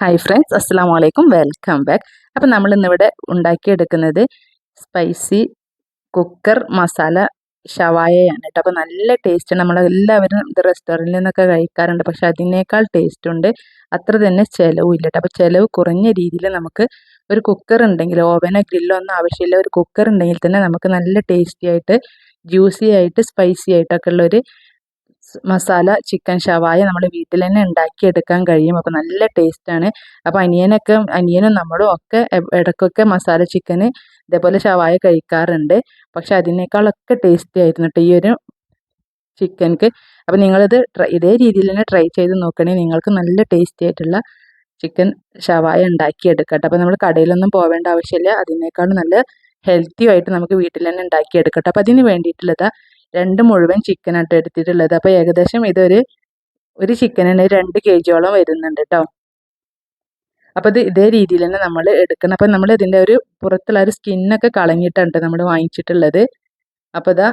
Hi friends അസ്സാം വലൈക്കും welcome back അപ്പം നമ്മൾ ഇന്നിവിടെ ഉണ്ടാക്കിയെടുക്കുന്നത് സ്പൈസി കുക്കർ മസാല ഷവായയാണ് കേട്ടോ. അപ്പോൾ നല്ല ടേസ്റ്റ് നമ്മൾ എല്ലാവരും ഇത് റെസ്റ്റോറന്റിൽ നിന്നൊക്കെ കഴിക്കാറുണ്ട്. പക്ഷെ അതിനേക്കാൾ ടേസ്റ്റ് ഉണ്ട്. അത്ര തന്നെ ചിലവും ഇല്ല കേട്ടോ. അപ്പോൾ ചിലവ് കുറഞ്ഞ രീതിയിൽ നമുക്ക് ഒരു കുക്കർ ഉണ്ടെങ്കിൽ ഓവനോ ഗ്രില്ലോ ഒന്നും ആവശ്യമില്ല ഒരു കുക്കർ ഉണ്ടെങ്കിൽ തന്നെ നമുക്ക് നല്ല ടേസ്റ്റി ആയിട്ട് ജ്യൂസി ആയിട്ട് സ്പൈസി ആയിട്ടൊക്കെ ഉള്ളൊരു മസാല ചിക്കൻ ഷവായ നമ്മൾ വീട്ടിൽ തന്നെ ഉണ്ടാക്കിയെടുക്കാൻ കഴിയും. അപ്പോൾ നല്ല ടേസ്റ്റാണ് അപ്പോൾ അനിയനൊക്കെ അനിയനും നമ്മളും ഒക്കെ ഇടയ്ക്കൊക്കെ മസാല ചിക്കൻ ഇതേപോലെ ഷവായ കഴിക്കാറുണ്ട്. പക്ഷെ അതിനേക്കാളൊക്കെ ടേസ്റ്റി ആയിരുന്നു കേട്ടോ ഈ ഒരു ചിക്കൻക്ക് അപ്പോൾ നിങ്ങളിത് ഇതേ രീതിയിൽ തന്നെ ട്രൈ ചെയ്ത് നോക്കണേ. നിങ്ങൾക്ക് നല്ല ടേസ്റ്റി ആയിട്ടുള്ള ചിക്കൻ ഷവായ ഉണ്ടാക്കിയെടുക്കട്ടെ. അപ്പോൾ നമ്മൾ കടയിലൊന്നും പോവേണ്ട ആവശ്യമില്ല. അതിനേക്കാളും നല്ല ഹെൽത്തി ആയിട്ട് നമുക്ക് വീട്ടിൽ തന്നെ ഉണ്ടാക്കിയെടുക്കട്ടെ. അപ്പോൾ അതിന് വേണ്ടിയിട്ടുള്ളത് രണ്ട് മുഴുവൻ ചിക്കനായിട്ട് എടുത്തിട്ടുള്ളത്. അപ്പോൾ ഏകദേശം ഇതൊരു ഒരു ചിക്കനിന് രണ്ട് കെ ജിയോളം വരുന്നുണ്ട് കേട്ടോ അപ്പോൾ ഇത് ഇതേ രീതിയിൽ തന്നെ നമ്മൾ എടുക്കണം അപ്പോൾ നമ്മൾ ഇതിന്റെ ഒരു പുറത്തുള്ള ഒരു സ്കിന്നൊക്കെ കളഞ്ഞിട്ടുണ്ട് നമ്മൾ വാങ്ങിച്ചിട്ടുള്ളത്. അപ്പോൾ ഇതാ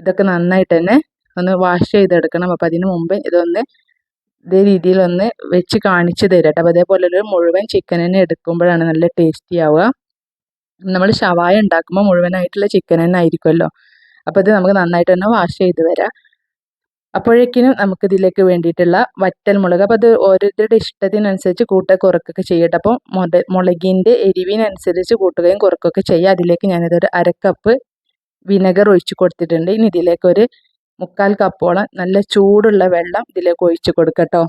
ഇതൊക്കെ നന്നായിട്ട് തന്നെ ഒന്ന് വാഷ് ചെയ്തെടുക്കണം. അപ്പോൾ അതിന് മുമ്പ് ഇതൊന്ന് ഇതേ രീതിയിൽ ഒന്ന് വെച്ച് കാണിച്ചു കേട്ടോ അപ്പോൾ അതേപോലെ ഒരു മുഴുവൻ ചിക്കൻ തന്നെ എടുക്കുമ്പോഴാണ് നല്ല ടേസ്റ്റി ആവുക. നമ്മൾ ഷവായ ഉണ്ടാക്കുമ്പോൾ മുഴുവനായിട്ടുള്ള ചിക്കൻ തന്നെ ആയിരിക്കുമല്ലോ. അപ്പോൾ ഇത് നമുക്ക് നന്നായിട്ട് തന്നെ വാഷ് ചെയ്ത് വരാം. അപ്പോഴേക്കിനും നമുക്ക് ഇതിലേക്ക് വേണ്ടിയിട്ടുള്ള വറ്റൽ മുളക് അപ്പോൾ അത് ഓരോരുത്തരുടെ ഇഷ്ടത്തിനനുസരിച്ച് കൂട്ടുക കുറക്കൊക്കെ ചെയ്യട്ടെ. അപ്പോൾ മുട മുളകിന്റെ എരിവിനനുസരിച്ച് കൂട്ടുകയും കുറക്കുകയൊക്കെ ചെയ്യുക അതിലേക്ക് ഞാനിതൊരു അരക്കപ്പ് വിനെഗർ ഒഴിച്ച് കൊടുത്തിട്ടുണ്ട്. ഇനി ഇതിലേക്ക് ഒരു മുക്കാൽ കപ്പോളം നല്ല ചൂടുള്ള വെള്ളം ഇതിലേക്ക് ഒഴിച്ച് കൊടുക്കട്ടോ.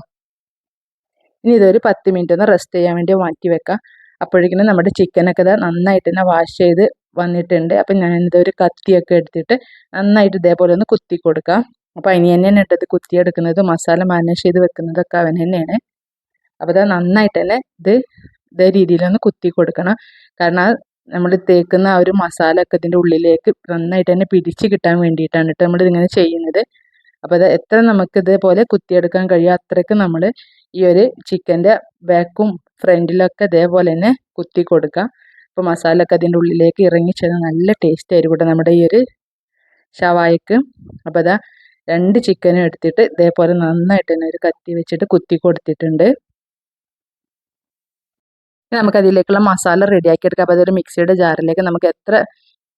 ഇനി ഇതൊരു പത്ത് മിനിറ്റ് ഒന്ന് റെസ്റ്റ് ചെയ്യാൻ വേണ്ടി മാറ്റി വെക്കാം. അപ്പോഴേക്കിനും നമ്മുടെ ചിക്കനൊക്കെ നന്നായിട്ട് തന്നെ വാഷ് ചെയ്ത് വന്നിട്ടുണ്ട്. അപ്പം ഞാനിതൊരു കത്തിയൊക്കെ എടുത്തിട്ട് നന്നായിട്ട് ഇതേപോലെ ഒന്ന് കുത്തി കൊടുക്കാം. അപ്പോൾ അതിന് തന്നെയാണ് ഇട്ടത് കുത്തിയെടുക്കുന്നത് മസാല മാനേജ് ചെയ്ത് വെക്കുന്നതൊക്കെ അവൻ തന്നെയാണ്. അപ്പോൾ അത് നന്നായിട്ട് തന്നെ ഇത് ഇതേ രീതിയിലൊന്ന് കുത്തി കൊടുക്കണം. കാരണം നമ്മൾ തേക്കുന്ന ആ ഒരു മസാല ഒക്കെ ഇതിന്റെ ഉള്ളിലേക്ക് നന്നായിട്ട് തന്നെ പിടിച്ച് കിട്ടാൻ വേണ്ടിയിട്ടാണ് കേട്ടോ ഇതിങ്ങനെ ചെയ്യുന്നത്. അപ്പോൾ അത് എത്ര നമുക്ക് ഇതേപോലെ കുത്തിയെടുക്കാൻ കഴിയും അത്രയ്ക്ക് നമ്മൾ ഈ ഒരു ചിക്കന്റെ ബാക്കും ഫ്രണ്ടിലൊക്കെ ഇതേപോലെ തന്നെ കുത്തി കൊടുക്കുക അപ്പോൾ മസാല ഒക്കെ അതിന്റെ ഉള്ളിലേക്ക് ഇറങ്ങി ചെന്ന് നല്ല ടേസ്റ്റ് ആയിരിക്കും നമ്മുടെ ഈ ഒരു ഷവായക്ക് അപ്പോൾ അതാ രണ്ട് ചിക്കനും എടുത്തിട്ട് ഇതേപോലെ നന്നായിട്ട് തന്നെ ഒരു കത്തി വെച്ചിട്ട് കുത്തി കൊടുത്തിട്ടുണ്ട്. നമുക്കതിലേക്കുള്ള മസാല റെഡിയാക്കി എടുക്കാം. അപ്പോൾ അതൊരു മിക്സിയുടെ ജാറിലേക്ക് നമുക്ക് എത്ര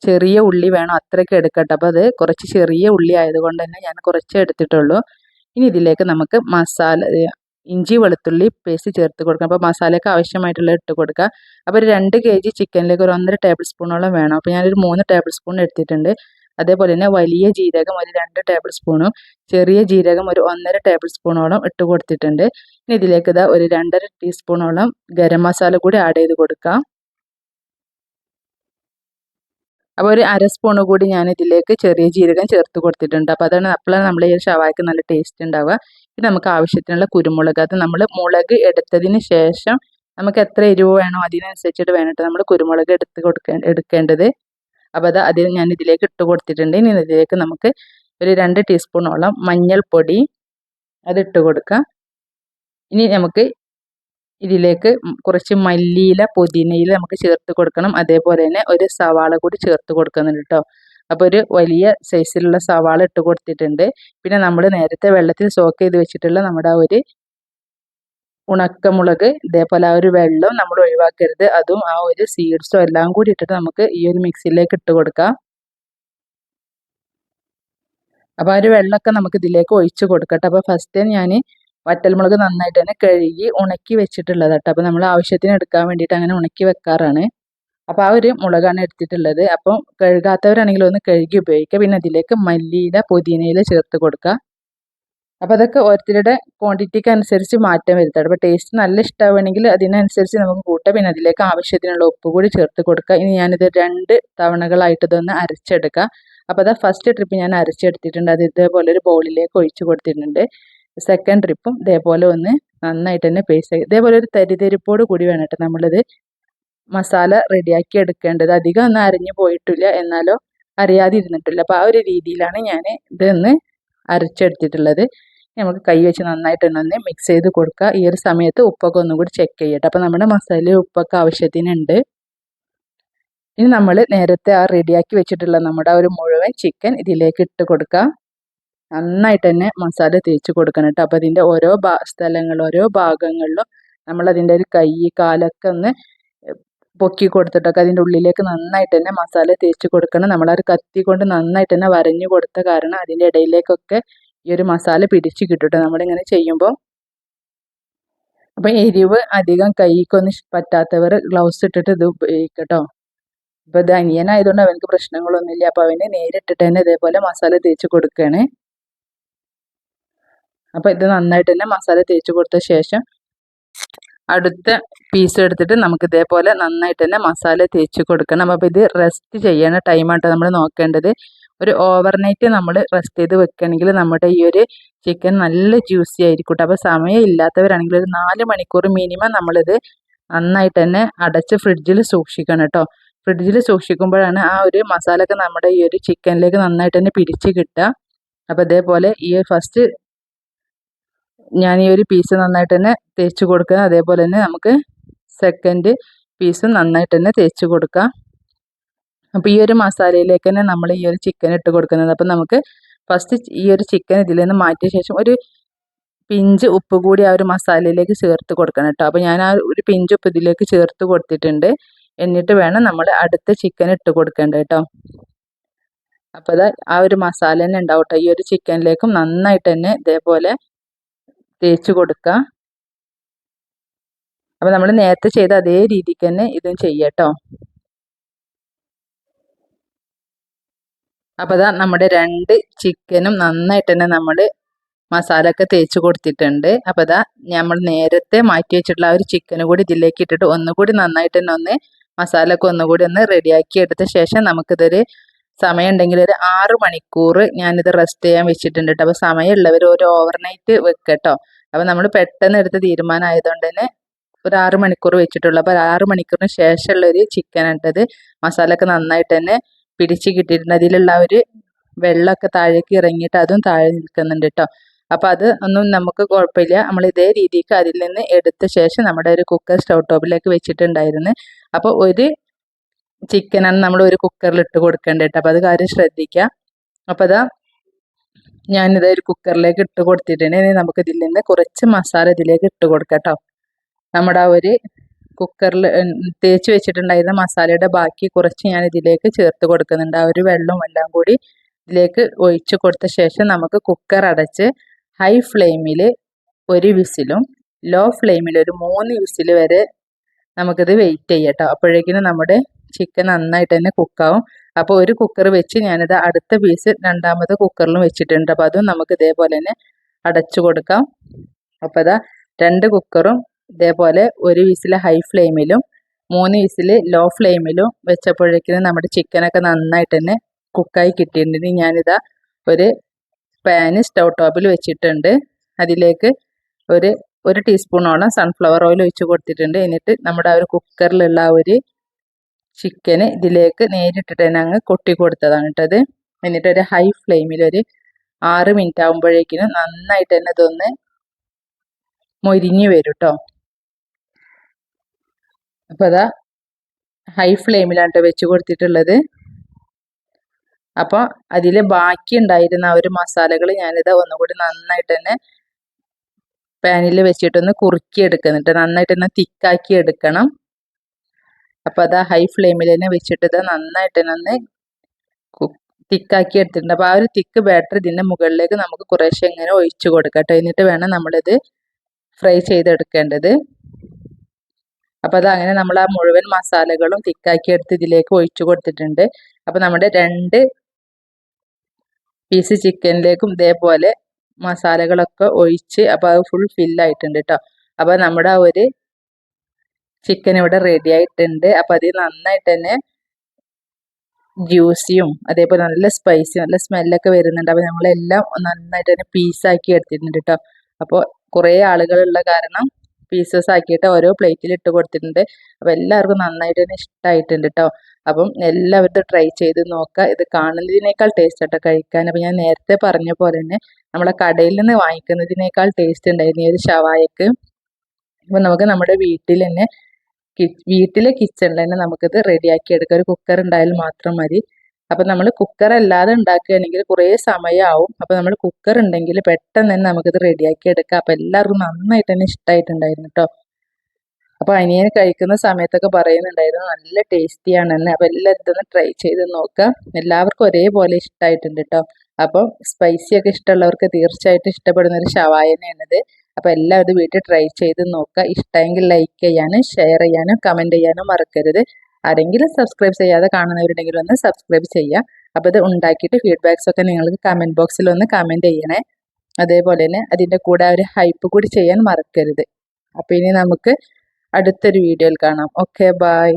ചെറിയ ഉള്ളി വേണോ അത്രയ്ക്ക് എടുക്കട്ടെ അപ്പോൾ അത് കുറച്ച് ചെറിയ ഉള്ളി ആയതുകൊണ്ട് തന്നെ ഞാൻ കുറച്ച് എടുത്തിട്ടുള്ളൂ. ഇനി ഇതിലേക്ക് നമുക്ക് മസാല ഇഞ്ചി വെളുത്തുള്ളി പേസ്റ്റ് ചേർത്ത് കൊടുക്കുക. അപ്പോൾ മസാലയ്ക്ക് ആവശ്യമായിട്ടുള്ള ഇട്ട് കൊടുക്കുക. അപ്പോൾ ഒരു രണ്ട് കെ ജി ചിക്കനിലേക്ക് ഒരു ഒന്നര ടേബിൾ സ്പൂണോളം വേണം. അപ്പോൾ ഞാനൊരു മൂന്ന് ടേബിൾ സ്പൂൺ എടുത്തിട്ടുണ്ട്. അതേപോലെ തന്നെ വലിയ ജീരകം ഒരു രണ്ട് ടേബിൾ സ്പൂണും ചെറിയ ജീരകം ഒരു ഒന്നര ടേബിൾ സ്പൂണോളം ഇട്ട് കൊടുത്തിട്ടുണ്ട്. ഇനി ഇതിലേക്ക് ഇതാ ഒരു രണ്ടര ടീസ്പൂണോളം ഗരം മസാല കൂടി ആഡ് ചെയ്ത് കൊടുക്കാം. അപ്പോൾ ഒരു അര സ്പൂൺ കൂടി ഞാൻ ഇതിലേക്ക് ചെറിയ ജീരകം ചേർത്ത് കൊടുത്തിട്ടുണ്ട്. അപ്പോൾ അതാണ് അപ്പോഴാണ് നമ്മൾ ഈ ഷവായ്ക്ക് നല്ല ടേസ്റ്റ് ഉണ്ടാവുക ഇത് നമുക്ക് ആവശ്യത്തിനുള്ള കുരുമുളക്. അത് നമ്മൾ മുളക് എടുത്തതിന് ശേഷം നമുക്ക് എത്ര എരിവ് വേണോ അതിനനുസരിച്ചിട്ട് വേണിട്ട് നമ്മൾ കുരുമുളക് എടുത്ത് കൊടുക്കേ എടുക്കേണ്ടത്. അപ്പോൾ അത് അതിൽ ഞാൻ ഇതിലേക്ക് ഇട്ട് കൊടുത്തിട്ടുണ്ട്. ഇനി ഇതിലേക്ക് നമുക്ക് ഒരു രണ്ട് ടീസ്പൂണോളം മഞ്ഞൾപ്പൊടി അത് ഇട്ട് കൊടുക്കാം. ഇനി നമുക്ക് ഇതിലേക്ക് കുറച്ച് മല്ലിയില പുതിനയില നമുക്ക് ചേർത്ത് കൊടുക്കണം. അതേപോലെ തന്നെ ഒരു സവാള കൂടി ചേർത്ത് കൊടുക്കുന്നുണ്ട് കേട്ടോ അപ്പോൾ ഒരു വലിയ സൈസിലുള്ള സവാള ഇട്ട് കൊടുത്തിട്ടുണ്ട്. പിന്നെ നമ്മൾ നേരത്തെ വെള്ളത്തിൽ സോക്ക് ചെയ്ത് വെച്ചിട്ടുള്ള നമ്മുടെ ആ ഒരു ഉണക്കമുളക് ഇതേപോലെ ആ ഒരു വെള്ളം നമ്മൾ ഒഴിവാക്കരുത്. അതും ആ ഒരു സീഡ്സും എല്ലാം കൂടി ഇട്ടിട്ട് നമുക്ക് ഈ ഒരു മിക്സിയിലേക്ക് ഇട്ട് കൊടുക്കാം. അപ്പോൾ ആ ഒരു വെള്ളമൊക്കെ നമുക്ക് ഇതിലേക്ക് ഒഴിച്ച് കൊടുക്കട്ടെ. അപ്പോൾ ഫസ്റ്റ് ഞാൻ വറ്റൽമുളക് നന്നായിട്ട് തന്നെ കഴുകി ഉണക്കി വെച്ചിട്ടുള്ളത് കേട്ടോ. അപ്പോൾ നമ്മൾ ആവശ്യത്തിന് എടുക്കാൻ വേണ്ടിയിട്ട് അങ്ങനെ ഉണക്കി വെക്കാറാണ്. അപ്പോൾ ആ ഒരു മുളകാണ് എടുത്തിട്ടുള്ളത്. അപ്പം കഴുകാത്തവരാണെങ്കിൽ ഒന്ന് കഴുകി ഉപയോഗിക്കുക. പിന്നെ അതിലേക്ക് മല്ലിയില പുതിനയില ചേർത്ത് കൊടുക്കുക. അപ്പോൾ അതൊക്കെ ഓരോരുത്തരുടെ ക്വാണ്ടിറ്റിക്ക് അനുസരിച്ച് മാറ്റം വരുത്താം അപ്പോൾ ടേസ്റ്റ് നല്ല ഇഷ്ടമാവണമെങ്കിൽ അതിനനുസരിച്ച് നമുക്ക് കൂട്ടാം. പിന്നെ അതിലേക്ക് ആവശ്യത്തിനുള്ള ഉപ്പ് കൂടി ചേർത്ത് കൊടുക്കുക. ഇനി ഞാനിത് രണ്ട് തവണകളായിട്ട് ഇതൊന്ന് അരച്ചെടുക്കുക. അപ്പോൾ അത് ഫസ്റ്റ് ട്രിപ്പ് ഞാൻ അരച്ചെടുത്തിട്ടുണ്ട്. അത് ഇതേപോലെ ഒരു ബൗളിലേക്ക് ഒഴിച്ച് കൊടുത്തിട്ടുണ്ട്. സെക്കൻഡ് ട്രിപ്പും ഇതേപോലെ ഒന്ന് നന്നായിട്ട് തന്നെ പേസ്റ്റ് ആക്കി ഇതേപോലെ ഒരു തരിതരിപ്പോട് കൂടി വേണം നമ്മളിത് മസാല റെഡിയാക്കി എടുക്കേണ്ടത്. അധികം ഒന്നും അരഞ്ഞു പോയിട്ടില്ല. എന്നാലോ അറിയാതെ ഇരുന്നിട്ടില്ല അപ്പോൾ ആ ഒരു രീതിയിലാണ് ഞാൻ ഇതൊന്ന് അരച്ചെടുത്തിട്ടുള്ളത്. നമുക്ക് കൈ വെച്ച് നന്നായിട്ട് ഒന്ന് മിക്സ് ചെയ്ത് കൊടുക്കുക ഈ ഒരു സമയത്ത് ഉപ്പൊക്കെ ഒന്നും കൂടി ചെക്ക് ചെയ്യട്ടെ. അപ്പോൾ നമ്മുടെ മസാല ഉപ്പൊക്കെ ആവശ്യത്തിനുണ്ട്. ഇനി നമ്മൾ നേരത്തെ ആ റെഡിയാക്കി വെച്ചിട്ടുള്ള നമ്മുടെ ആ ഒരു മുഴുവൻ ചിക്കൻ ഇതിലേക്ക് ഇട്ട് കൊടുക്കുക നന്നായിട്ട് തന്നെ മസാല തേച്ച് കൊടുക്കണം കേട്ടോ അപ്പോൾ ഇതിന്റെ ഓരോ ഭാ സ്ഥലങ്ങളിലും ഓരോ ഭാഗങ്ങളിലും നമ്മൾ അതിന്റെ ഒരു കൈ കാലൊക്കെ ഒന്ന് പൊക്കി കൊടുത്തിട്ടൊക്കെ അതിന്റെ ഉള്ളിലേക്ക് നന്നായിട്ട് തന്നെ മസാല തേച്ച് കൊടുക്കണം. നമ്മൾ ഒരു കത്തി കൊണ്ട് നന്നായിട്ട് തന്നെ വരഞ്ഞു കൊടുത്ത കാരണം അതിന്റെ ഇടയിലേക്കൊക്കെ ഈ ഒരു മസാല പിടിച്ച് കിട്ടും ട്ടോ. നമ്മളിങ്ങനെ ചെയ്യുമ്പോൾ അപ്പം എരിവ് അധികം കൈക്കൊന്നും പറ്റാത്തവർ ഗ്ലൗസ് ഇട്ടിട്ട് ഇത് ഉപയോഗിക്കട്ടോ ഇപ്പം ഇത് അനിയനായതുകൊണ്ട് അവനക്ക് പ്രശ്നങ്ങളൊന്നുമില്ല. അപ്പം അവന് നേരിട്ടിട്ട് തന്നെ ഇതേപോലെ മസാല തേച്ച് കൊടുക്കുകയാണ് അപ്പം ഇത് നന്നായിട്ട് തന്നെ മസാല തേച്ച് കൊടുത്ത ശേഷം അടുത്ത പീസ് എടുത്തിട്ട് നമുക്ക് ഇതേപോലെ നന്നായിട്ട് തന്നെ മസാല തേച്ച് കൊടുക്കണം. അപ്പോൾ ഇത് റെസ്റ്റ് ചെയ്യണ ടൈമാട്ടോ നമ്മൾ നോക്കേണ്ടത്. ഒരു ഓവർനൈറ്റ് നമ്മൾ റെസ്റ്റ് ചെയ്ത് വെക്കുകയാണെങ്കിൽ നമ്മുടെ ഈ ഒരു ചിക്കൻ നല്ല ജ്യൂസി ആയിരിക്കും അപ്പോൾ സമയം ഇല്ലാത്തവരാണെങ്കിൽ ഒരു നാല് മണിക്കൂർ മിനിമം നമ്മളിത് നന്നായിട്ട് തന്നെ അടച്ച് ഫ്രിഡ്ജിൽ സൂക്ഷിക്കണം കേട്ടോ ഫ്രിഡ്ജിൽ സൂക്ഷിക്കുമ്പോഴാണ് ആ ഒരു മസാലയൊക്കെ നമ്മുടെ ഈ ഒരു ചിക്കനിലേക്ക് നന്നായിട്ട് തന്നെ പിടിച്ച് കിട്ടുക. അപ്പോൾ ഇതേപോലെ ഈ ഫസ്റ്റ് ഞാൻ ഈ ഒരു പീസ് നന്നായിട്ട് തന്നെ തേച്ച് കൊടുക്കുക. അതേപോലെ തന്നെ നമുക്ക് സെക്കൻഡ് പീസ് നന്നായിട്ട് തന്നെ തേച്ച് കൊടുക്കാം അപ്പോൾ ഈ ഒരു മസാലയിലേക്ക് തന്നെ നമ്മൾ ഈ ഒരു ചിക്കൻ ഇട്ട് കൊടുക്കുന്നത്. അപ്പം നമുക്ക് ഫസ്റ്റ് ഈ ഒരു ചിക്കൻ ഇതിൽ നിന്ന് മാറ്റിയ ശേഷം ഒരു പിഞ്ച് ഉപ്പ് കൂടി ആ ഒരു മസാലയിലേക്ക് ചേർത്ത് കൊടുക്കണം കേട്ടോ. അപ്പോൾ ഞാൻ ആ ഒരു പിഞ്ച് ഉപ്പ് ഇതിലേക്ക് ചേർത്ത് കൊടുത്തിട്ടുണ്ട്. എന്നിട്ട് വേണം നമ്മൾ അടുത്ത ചിക്കൻ ഇട്ട് കൊടുക്കേണ്ടത് കേട്ടോ. അപ്പോൾ ആ ഒരു മസാല തന്നെ ഉണ്ടാവും ഈ ഒരു ചിക്കനിലേക്കും നന്നായിട്ട് തന്നെ ഇതേപോലെ തേച്ച് കൊടുക്കുക അപ്പം നമ്മൾ നേരത്തെ ചെയ്ത അതേ രീതിക്ക് തന്നെ ഇതും ചെയ്യട്ടോ. അപ്പോൾ അതാ നമ്മുടെ രണ്ട് ചിക്കനും നന്നായിട്ട് തന്നെ നമ്മൾ മസാല ഒക്കെ തേച്ച് കൊടുത്തിട്ടുണ്ട്. അപ്പോൾ അതാ നമ്മൾ നേരത്തെ മാറ്റി വെച്ചിട്ടുള്ള ആ ഒരു ചിക്കനും കൂടി ഇതിലേക്ക് ഇട്ടിട്ട് ഒന്നുകൂടി നന്നായിട്ട് തന്നെ ഒന്ന് മസാല ഒക്കെ ഒന്നുകൂടി ഒന്ന് റെഡിയാക്കി എടുത്ത ശേഷം നമുക്കിതൊരു സമയം ഉണ്ടെങ്കിൽ ഒരു ആറ് മണിക്കൂർ ഞാനിത് റെസ്റ്റ് ചെയ്യാൻ വെച്ചിട്ടുണ്ട് കേട്ടോ അപ്പോൾ സമയമുള്ളവർ ഒരു ഓവർനൈറ്റ് വെക്കട്ടോ. അപ്പോൾ നമ്മൾ പെട്ടെന്ന് എടുത്ത തീരുമാനമായതുകൊണ്ട് തന്നെ ഒരു ആറ് മണിക്കൂർ വെച്ചിട്ടുള്ളൂ. അപ്പോൾ ആറ് മണിക്കൂറിന് ശേഷമുള്ള ഒരു ചിക്കൻ ഇട്ടത് മസാല ഒക്കെ നന്നായിട്ട് തന്നെ പിടിച്ച് കിട്ടിയിട്ടുണ്ട് അതിലുള്ള ഒരു വെള്ളമൊക്കെ താഴേക്ക് ഇറങ്ങിയിട്ട് അതും താഴെ നിൽക്കുന്നുണ്ട് കേട്ടോ അപ്പം അത് ഒന്നും നമുക്ക് കുഴപ്പമില്ല. നമ്മൾ ഇതേ രീതിക്ക് അതിൽ നിന്ന് എടുത്ത ശേഷം നമ്മുടെ ഒരു കുക്കർ സ്റ്റൗ ടോപ്പിലേക്ക് വെച്ചിട്ടുണ്ടായിരുന്നു. അപ്പോൾ ഒരു ചിക്കനാണ് നമ്മൾ ഒരു കുക്കറിൽ ഇട്ട് കൊടുക്കേണ്ടത് കേട്ടോ അപ്പോൾ അത് കാര്യം ശ്രദ്ധിക്കുക അപ്പോൾ അതാ ഞാനിത് ഒരു കുക്കറിലേക്ക് ഇട്ട് കൊടുത്തിട്ടുണ്ട്. ഇനി നമുക്ക് ഇതിൽ നിന്ന് കുറച്ച് മസാല ഇതിലേക്ക് ഇട്ട് കൊടുക്കാം കേട്ടോ നമ്മുടെ ആ ഒരു കുക്കറിൽ തേച്ച് വെച്ചിട്ടുണ്ടായിരുന്ന മസാലയുടെ ബാക്കി കുറച്ച് ഞാൻ ഇതിലേക്ക് ചേർത്ത് കൊടുക്കുന്നുണ്ട്. ആ ഒരു വെള്ളവും എല്ലാം കൂടി ഇതിലേക്ക് ഒഴിച്ച് കൊടുത്ത ശേഷം നമുക്ക് കുക്കർ അടച്ച് ഹൈ ഫ്ലെയിമിൽ ഒരു വിസിലും ലോ ഫ്ലെയിമിൽ ഒരു മൂന്ന് വിസിൽ വരെ നമുക്കിത് വെയിറ്റ് ചെയ്യട്ടോ. അപ്പോഴേക്കിനും നമ്മുടെ ചിക്കൻ നന്നായിട്ട് തന്നെ കുക്കാവും അപ്പോൾ ഒരു കുക്കർ വെച്ച് ഞാനിത് അടുത്ത പീസ് രണ്ടാമത്തെ കുക്കറിലും വെച്ചിട്ടുണ്ട്. അപ്പോൾ അതും നമുക്ക് ഇതേപോലെ തന്നെ അടച്ചു കൊടുക്കാം. അപ്പോൾ ഇതാ രണ്ട് കുക്കറും ഇതേപോലെ ഒരു വിസിൽ ഹൈ ഫ്ലെയിമിലും മൂന്ന് വിസിൽ ലോ ഫ്ലെയിമിലും വെച്ചപ്പോഴേക്കും നമ്മുടെ ചിക്കനൊക്കെ നന്നായിട്ട് തന്നെ കുക്കായി കിട്ടിയിട്ടുണ്ട്. ഞാനിതാ ഒരു പാന് സ്റ്റൗ ടോപ്പിൽ വെച്ചിട്ടുണ്ട്. അതിലേക്ക് ഒരു ഒരു ടീസ്പൂണോളം സൺഫ്ലവർ ഓയിൽ ഒഴിച്ച് കൊടുത്തിട്ടുണ്ട്. എന്നിട്ട് നമ്മുടെ ആ ഒരു കുക്കറിലുള്ള ആ ഒരു ചിക്കന് ഇതിലേക്ക് നേരിട്ടിട്ട് തന്നെ അങ്ങ് കൊട്ടി കൊടുത്തതാണ് കേട്ടത് എന്നിട്ട് ഒരു ഹൈ ഫ്ലെയിമിൽ ഒരു ആറ് മിനിറ്റ് ആകുമ്പോഴേക്കിനും നന്നായിട്ട് തന്നെ ഇതൊന്ന് മൊരിഞ്ഞു വരും കേട്ടോ അപ്പോൾ അതാ ഹൈ ഫ്ലെയിമിലാണ് വെച്ച് കൊടുത്തിട്ടുള്ളത്. അപ്പോൾ അതിൽ ബാക്കി ഉണ്ടായിരുന്ന ആ ഒരു മസാലകൾ ഞാനിത് ഒന്നുകൂടി നന്നായിട്ട് തന്നെ പാനിൽ വെച്ചിട്ടൊന്ന് കുറുക്കി എടുക്കുന്നുണ്ട് നന്നായിട്ട് തന്നെ തിക്കാക്കി എടുക്കണം. അപ്പോൾ അത് ഹൈ ഫ്ലെയിമിൽ തന്നെ വെച്ചിട്ട് ഇത് നന്നായിട്ട് തന്നെ ഒന്ന് തിക്കാക്കി എടുത്തിട്ടുണ്ട്. അപ്പോൾ ആ ഒരു തിക്ക് ബാറ്റർ ഇതിന്റെ മുകളിലേക്ക് നമുക്ക് കുറേശ്ശെ ഇങ്ങനെ ഒഴിച്ചു കൊടുക്കാം കേട്ടോ. എന്നിട്ട് വേണം നമ്മളിത് ഫ്രൈ ചെയ്തെടുക്കേണ്ടത്. അപ്പോൾ അത് അങ്ങനെ നമ്മൾ ആ മുഴുവൻ മസാലകളും തിക്കാക്കി എടുത്ത് ഇതിലേക്ക് ഒഴിച്ചു കൊടുത്തിട്ടുണ്ട്. അപ്പോൾ നമ്മുടെ രണ്ട് പീസ് ചിക്കനിലേക്കും ഇതേപോലെ മസാലകളൊക്കെ ഒഴിച്ച് അപ്പോൾ അത് ഫുൾ ഫില്ലായിട്ടുണ്ട് കേട്ടോ അപ്പോൾ നമ്മുടെ ആ ഒരു ചിക്കൻ ഇവിടെ റെഡി ആയിട്ടുണ്ട്. അപ്പോൾ അത് നന്നായിട്ട് തന്നെ ജ്യൂസിയും അതേപോലെ നല്ല സ്പൈസി നല്ല സ്മെല്ലൊക്കെ വരുന്നുണ്ട്. അപ്പോൾ നമ്മളെല്ലാം നന്നായിട്ട് തന്നെ പീസാക്കി എടുത്തിട്ടുണ്ട് കേട്ടോ അപ്പോൾ കുറേ ആളുകളുള്ള കാരണം പീസസ് ആക്കിയിട്ട് ഓരോ പ്ലേറ്റിൽ ഇട്ട് കൊടുത്തിട്ടുണ്ട്. അപ്പോൾ എല്ലാവർക്കും നന്നായിട്ട് തന്നെ ഇഷ്ടമായിട്ടുണ്ട് കേട്ടോ അപ്പം എല്ലാവരും ട്രൈ ചെയ്ത് നോക്കുക ഇത് കാണുന്നതിനേക്കാൾ ടേസ്റ്റ് ആയിട്ട് കഴിക്കാൻ. അപ്പോൾ ഞാൻ നേരത്തെ പറഞ്ഞ പോലെ തന്നെ നമ്മളെ കടയിൽ നിന്ന് വാങ്ങിക്കുന്നതിനേക്കാൾ ടേസ്റ്റ് ഉണ്ടായിരുന്നു ഈ ഒരു ഷവായക്ക്. അപ്പോൾ നമുക്ക് നമ്മുടെ വീട്ടിൽ തന്നെ വീട്ടിലെ കിച്ചണിൽ തന്നെ നമുക്കിത് റെഡിയാക്കി എടുക്കാം. ഒരു കുക്കർ ഉണ്ടായാൽ മാത്രം മതി. അപ്പം നമ്മൾ കുക്കർ അല്ലാതെ ഉണ്ടാക്കുകയാണെങ്കിൽ കുറേ സമയമാവും അപ്പോൾ നമ്മൾ കുക്കർ ഉണ്ടെങ്കിൽ പെട്ടെന്ന് തന്നെ നമുക്കിത് റെഡിയാക്കി എടുക്കാം. അപ്പോൾ എല്ലാവർക്കും നന്നായിട്ട് തന്നെ ഇഷ്ടമായിട്ടുണ്ടായിരുന്നു കേട്ടോ അപ്പോൾ അനിയൻ കഴിക്കുന്ന സമയത്തൊക്കെ പറയുന്നുണ്ടായിരുന്നു നല്ല ടേസ്റ്റിയാണെന്ന്. അപ്പോൾ എല്ലാവരും ഇതൊന്ന് ട്രൈ ചെയ്ത് നോക്കുക എല്ലാവർക്കും ഒരേപോലെ ഇഷ്ടമായിട്ടുണ്ട് കേട്ടോ അപ്പം സ്പൈസി ഒക്കെ ഇഷ്ടമുള്ളവർക്ക് തീർച്ചയായിട്ടും ഇഷ്ടപ്പെടുന്ന ഒരു ഷവായനയാണിത് അപ്പൊ അപ്പോൾ എല്ലാവരും വീട്ടിൽ ട്രൈ ചെയ്ത് നോക്കുക ഇഷ്ടമെങ്കിൽ ലൈക്ക് ചെയ്യാനും ഷെയർ ചെയ്യാനും കമന്റ് ചെയ്യാനും മറക്കരുത്. ആരെങ്കിലും സബ്സ്ക്രൈബ് ചെയ്യാതെ കാണുന്നവരുണ്ടെങ്കിൽ ഒന്ന് സബ്സ്ക്രൈബ് ചെയ്യുക അപ്പോൾ ഇത് ഉണ്ടാക്കിയിട്ട് ഫീഡ്ബാക്സ് ഒക്കെ നിങ്ങൾക്ക് കമന്റ് ബോക്സിൽ ഒന്ന് കമന്റ് ചെയ്യണേ. അതേപോലെ തന്നെ അതിന്റെ കൂടെ ഒരു ഹൈപ്പ് കൂടി ചെയ്യാൻ മറക്കരുത്. അപ്പോൾ ഇനി നമുക്ക് അടുത്തൊരു വീഡിയോയിൽ കാണാം. Okay bye